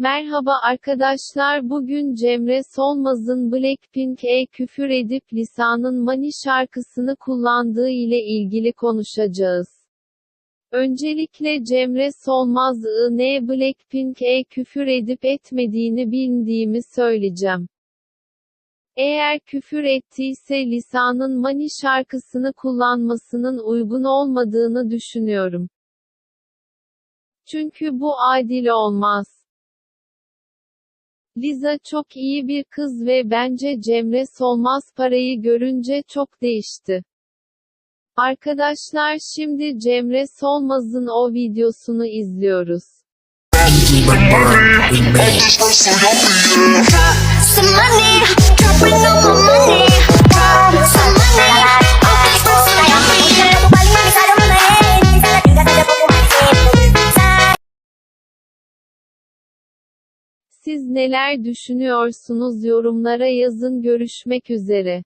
Merhaba arkadaşlar bugün Cemre Solmaz'ın Blackpink'e küfür edip Lisan'ın Money şarkısını kullandığı ile ilgili konuşacağız. Öncelikle Cemre Solmaz ne Blackpink'e küfür edip etmediğini bildiğimi söyleyeceğim. Eğer küfür ettiyse Lisan'ın Money şarkısını kullanmasının uygun olmadığını düşünüyorum. Çünkü bu adil olmaz. Liza çok iyi bir kız ve bence Cemre Solmaz parayı görünce çok değişti. Arkadaşlar şimdi Cemre Solmaz'ın o videosunu izliyoruz. Siz neler düşünüyorsunuz yorumlara yazın görüşmek üzere.